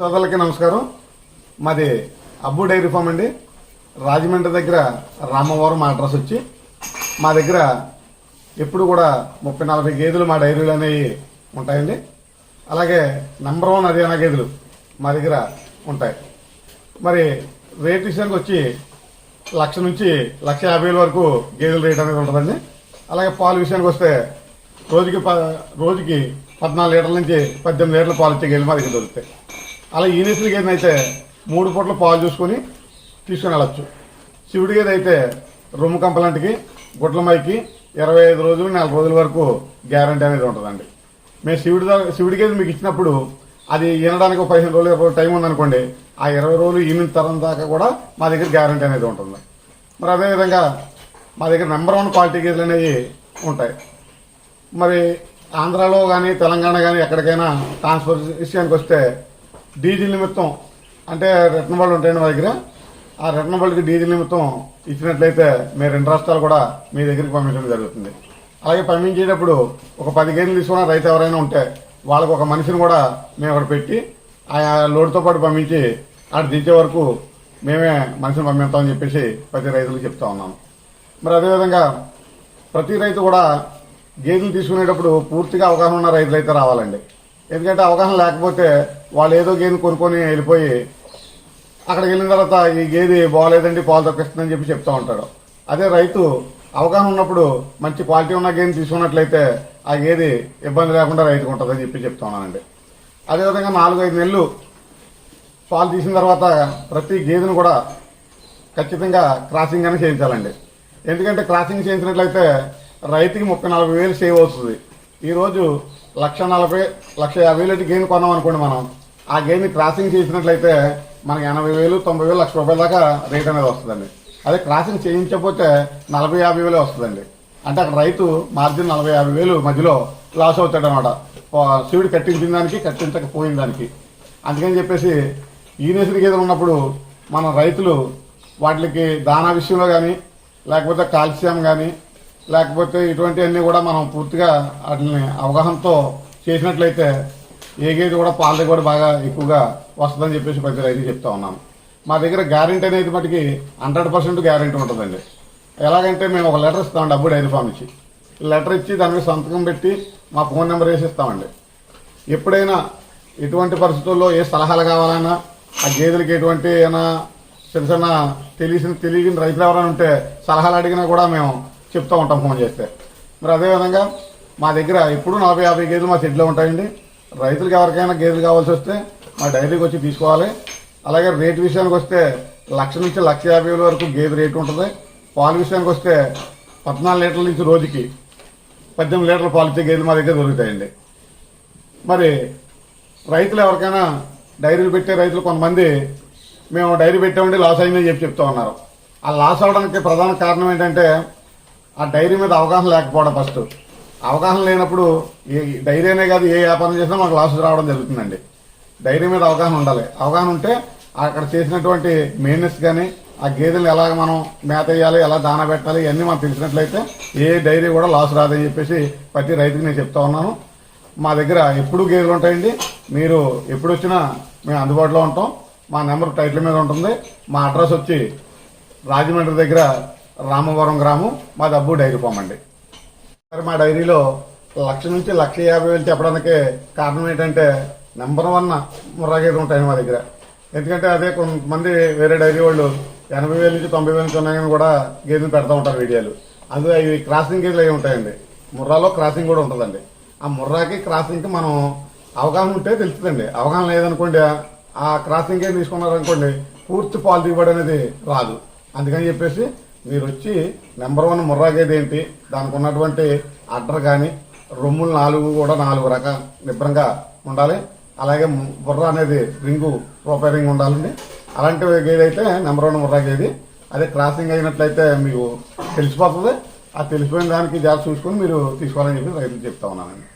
సోదరులకి నమస్కారం. మాది అబ్బు డైరీ ఫామ్ అండి. రాజమండ్రి దగ్గర రామవరం అడ్రస్ వచ్చి మా దగ్గర ఎప్పుడు కూడా ముప్పై నలభై గేదెలు మా డైరీలు అనేవి ఉంటాయండి. అలాగే నెంబర్ వన్ హర్యానా గేదెలు మా దగ్గర ఉంటాయి. మరి రేట్ విషయానికి వచ్చి లక్ష నుంచి లక్ష యాభై వరకు గేదెల రేట్ అనేది ఉంటుందండి. అలాగే పాలు విషయానికి వస్తే రోజుకి ప రోజుకి పద్నాలుగు లీటర్ల నుంచి పద్దెనిమిది లీటర్ల పాలు ఇచ్చే గేదెలు మా దగ్గర దొరుకుతాయి. అలా ఈ గేదెని అయితే మూడు పూట్ల పాలు చూసుకొని తీసుకుని వెళ్ళచ్చు. శివుడి గేదె అయితే రొమ్ము కంపలంటికి గుడ్లమైకి ఇరవై ఐదు రోజులు నాలుగు రోజుల వరకు గ్యారంటీ అనేది ఉంటుందండి. మేము శివుడి దా- శివుడి గేదె మీకు ఇచ్చినప్పుడు అది ఈనడానికి ఒక పదిహేను రోజులు ఇరవై టైం ఉందనుకోండి ఆ ఇరవై రోజులు ఈనిన తరం దాకా కూడా మా దగ్గర గ్యారంటీ అనేది ఉంటుంది. మరి అదేవిధంగా మా దగ్గర నెంబర్ వన్ క్వాలిటీ గేదెలు అనేవి ఉంటాయి. మరి ఆంధ్రాలో కానీ తెలంగాణ కానీ ఎక్కడికైనా ట్రాన్స్ఫర్ విషయానికి వస్తే డీజిల్ నిమిత్తం అంటే రిటర్న్ ఉంటాయండి మా దగ్గర. ఆ రిటర్న్ బళ్ళకి డీజిల్ నిమిత్తం ఇచ్చినట్లయితే మీరు రెండు రాష్ట్రాలు కూడా మీ దగ్గరికి పంపించడం జరుగుతుంది. అలాగే పంపించేటప్పుడు ఒక పది గేదెలు తీసుకున్న రైతు ఎవరైనా ఉంటే వాళ్ళకు ఒక మనిషిని కూడా మేము అక్కడ పెట్టి ఆ లోడ్తో పాటు పంపించి అక్కడ దించే వరకు మేమే మనిషిని పంపిస్తామని చెప్పేసి ప్రతి రైతులకు చెప్తా ఉన్నాము మరి అదేవిధంగా ప్రతి రైతు కూడా గేదెలు తీసుకునేటప్పుడు పూర్తిగా అవగాహన ఉన్న రైతులు అయితే రావాలండి. ఎందుకంటే అవగాహన లేకపోతే వాళ్ళు ఏదో గేదె కొనుక్కొని వెళ్ళిపోయి అక్కడికి వెళ్ళిన తర్వాత ఈ గేదె బాగాలేదండి పాలు తప్పిస్తుందని చెప్పి చెప్తూ ఉంటాడు అదే రైతు అవగాహన ఉన్నప్పుడు మంచి క్వాలిటీ ఉన్న గేదెని తీసుకున్నట్లయితే ఆ గేదె ఇబ్బంది లేకుండా రైతుకు ఉంటుందని చెప్పి చెప్తా ఉన్నానండి. అదేవిధంగా నాలుగు ఐదు నెలలు పాలు తీసిన తర్వాత ప్రతి గేదెను కూడా ఖచ్చితంగా క్రాసింగ్ అని చేయించాలండి. ఎందుకంటే క్రాసింగ్ చేయించినట్లయితే రైతుకి ముప్పై నలభై వేలు సేవ్ అవుతుంది ఈరోజు లక్ష నలభై లక్ష యాభై వేలు గేమ్ కొన్నాం అనుకోండి మనం. ఆ గేమ్ని క్రాసింగ్ చేసినట్లయితే మనకి ఎనభై వేలు తొంభై వేలు లక్ష రూపాయల దాకా రేట్ అనేది వస్తుందండి. అదే క్రాసింగ్ చేయించకపోతే నలభై యాభై వేలే వస్తుందండి. అంటే అక్కడ రైతు మార్జిన్ నలభై యాభై వేలు మధ్యలో లాస్ అవుతాడు అనమాట శివుడు కట్టించిన దానికి కట్టించకపోయిన దానికి. అందుకని చెప్పేసి ఈనేసిన గేదెలు ఉన్నప్పుడు మన రైతులు వాటికి దానా విషయంలో కానీ లేకపోతే కాల్షియం కానీ లేకపోతే ఇటువంటివన్నీ కూడా మనం పూర్తిగా వాటిని అవగాహనతో చేసినట్లయితే ఏ గేదె కూడా పాల దిగుబడి బాగా ఎక్కువగా వస్తుందని చెప్పేసి ప్రతి రైతు చెప్తా ఉన్నాను మా దగ్గర గ్యారెంటీ అనేది మటుకి హండ్రెడ్ పర్సెంట్ గ్యారెంటీ ఉంటుందండి. ఎలాగంటే మేము ఒక లెటర్ ఇస్తామండి డబ్బు డైరీ ఫామ్ ఇచ్చి. లెటర్ ఇచ్చి దాని మీద సంతకం పెట్టి మా ఫోన్ నెంబర్ వేసి ఇస్తామండి. ఎప్పుడైనా ఎటువంటి పరిస్థితుల్లో ఏ సలహాలు కావాలన్నా ఆ గేదెలకి ఎటువంటి ఏమైనా చిన్న చిన్న తెలిసిన తెలియని రైతులు ఎవరైనా ఉంటే సలహాలు అడిగినా కూడా మేము చెప్తూ ఉంటాం ఫోన్ చేస్తే. మరి అదేవిధంగా మా దగ్గర ఎప్పుడు నలభై యాభై గేదెలు మా షెడ్లో ఉంటాయండి. రైతులకు ఎవరికైనా గేదెలు కావాల్సి వస్తే మా డైరీకి వచ్చి తీసుకోవాలి. అలాగే రేటు విషయానికి వస్తే లక్ష నుంచి లక్ష యాభై వేల వరకు గేదె రేటు ఉంటుంది. పాలు విషయానికి వస్తే పద్నాలుగు లీటర్ల నుంచి రోజుకి పద్దెనిమిది లీటర్ల పాలు ఇచ్చే గేదెలు మా దగ్గర దొరుకుతాయండి. మరి రైతులు ఎవరికైనా డైరీలు పెట్టే రైతులు కొంతమంది మేము డైరీ పెట్టామండి లాస్ అయిందని చెప్పి చెప్తా ఉన్నారు. ఆ లాస్ అవడానికి ప్రధాన కారణం ఏంటంటే ఆ డైరీ మీద అవగాహన లేకపోవడం ఫస్ట్. అవగాహన లేనప్పుడు ఏ డైరీ అనే కాదు ఏ వ్యాపారం చేసినా మనకు లాస్ రావడం జరుగుతుందండి. డైరీ మీద అవగాహన ఉండాలి. అవగాహన ఉంటే అక్కడ చేసినటువంటి మెయిన్నెస్ కానీ ఆ గేదెలు ఎలాగ మనం మేత వేయాలి ఎలా దాన పెట్టాలి ఇవన్నీ మనకు తెలిసినట్లయితే ఏ డైరీ కూడా లాస్ రాదని చెప్పేసి ప్రతి రైతుకి నేను చెప్తా ఉన్నాను. మా దగ్గర ఎప్పుడు గేదెలు ఉంటాయండి? మీరు ఎప్పుడు వచ్చినా మేము అందుబాటులో ఉంటాం. మా నెంబర్ టైటిల్ మీద ఉంటుంది. మా అడ్రస్ వచ్చి రాజమండ్రి దగ్గర రామవరం గ్రామం మా డబ్బు డైరీ ఫామ్ అండి. మరి మా డైరీలో లక్ష నుంచి లక్ష యాభై వేలు చెప్పడానికి కారణం ఏంటంటే నెంబర్ వన్ ముర్రా ఉంటాయి మా దగ్గర. ఎందుకంటే అదే కొంతమంది వేరే డైరీ వాళ్ళు ఎనభై వేల నుంచి తొంభై వేల నుంచి ఉన్నాయని కూడా గేదెలు పెడతా ఉంటారు వీడియోలు. అందులో అవి క్రాసింగ్ గేదెలు అవి ఉంటాయండి. ముర్రాలో క్రాసింగ్ కూడా ఉంటుందండి. ఆ ముర్రాకి క్రాసింగ్కి మనం అవగాహన ఉంటే తెలుస్తుందండి. అవగాహన లేదనుకోండి ఆ క్రాసింగ్ గేదె తీసుకున్నారనుకోండి పూర్తి పాలు దిగుబడి అనేది రాదు. అందుకని చెప్పేసి మీరు వచ్చి నెంబర్ వన్ ముర్రా గేదె ఏంటి? దానికి ఉన్నటువంటి అడ్డర్ కానీ రొమ్ములు నాలుగు కూడా నాలుగు రకాల నిబ్రంగా ఉండాలి. అలాగే బుర్ర అనేది రింగు రూపాయి రింగ్ ఉండాలండి. అలాంటి గేదె అయితే నెంబర్ వన్ ముర్రా గేది అదే క్రాసింగ్ అయినట్లయితే మీకు తెలిసిపోతుంది. ఆ తెలిసిపోయిన దానికి జాగ్రత్త చూసుకొని మీరు తీసుకోవాలని చెప్పి రైతులు చెప్తా ఉన్నానండి.